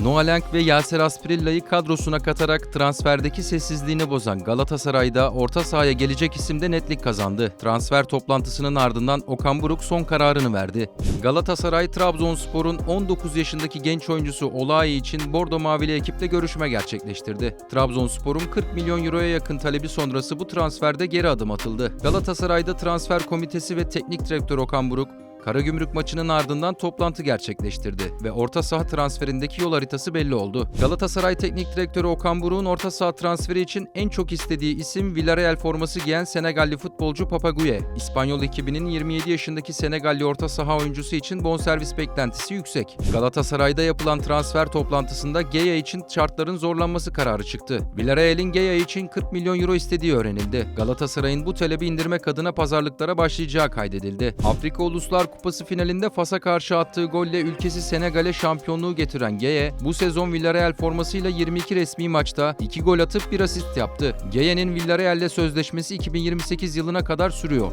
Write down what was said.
Noah ve Yaser Asprilla'yı kadrosuna katarak transferdeki sessizliğini bozan Galatasaray'da orta sahaya gelecek isimde netlik kazandı. Transfer toplantısının ardından Okan Buruk son kararını verdi. Galatasaray, Trabzonspor'un 19 yaşındaki genç oyuncusu Olay için Bordo Mavili ekiple görüşme gerçekleştirdi. Trabzonspor'un 40 milyon euroya yakın talebi sonrası bu transferde geri adım atıldı. Galatasaray'da transfer komitesi ve teknik direktör Okan Buruk, Karagümrük maçının ardından toplantı gerçekleştirdi ve orta saha transferindeki yol haritası belli oldu. Galatasaray Teknik Direktörü Okan Buruk'un orta saha transferi için en çok istediği isim Villarreal forması giyen Senegalli futbolcu Papaguye. İspanyol ekibinin 27 yaşındaki Senegalli orta saha oyuncusu için bonservis beklentisi yüksek. Galatasaray'da yapılan transfer toplantısında Geya için şartların zorlanması kararı çıktı. Villarreal'in Geya için 40 milyon euro istediği öğrenildi. Galatasaray'ın bu talebi indirmek adına pazarlıklara başlayacağı kaydedildi. Afrika Uluslar Kupası finalinde Fas'a karşı attığı golle ülkesi Senegal'e şampiyonluğu getiren Geye, bu sezon Villarreal formasıyla 22 resmi maçta 2 gol atıp bir asist yaptı. Geye'nin Villarreal'le sözleşmesi 2028 yılına kadar sürüyor.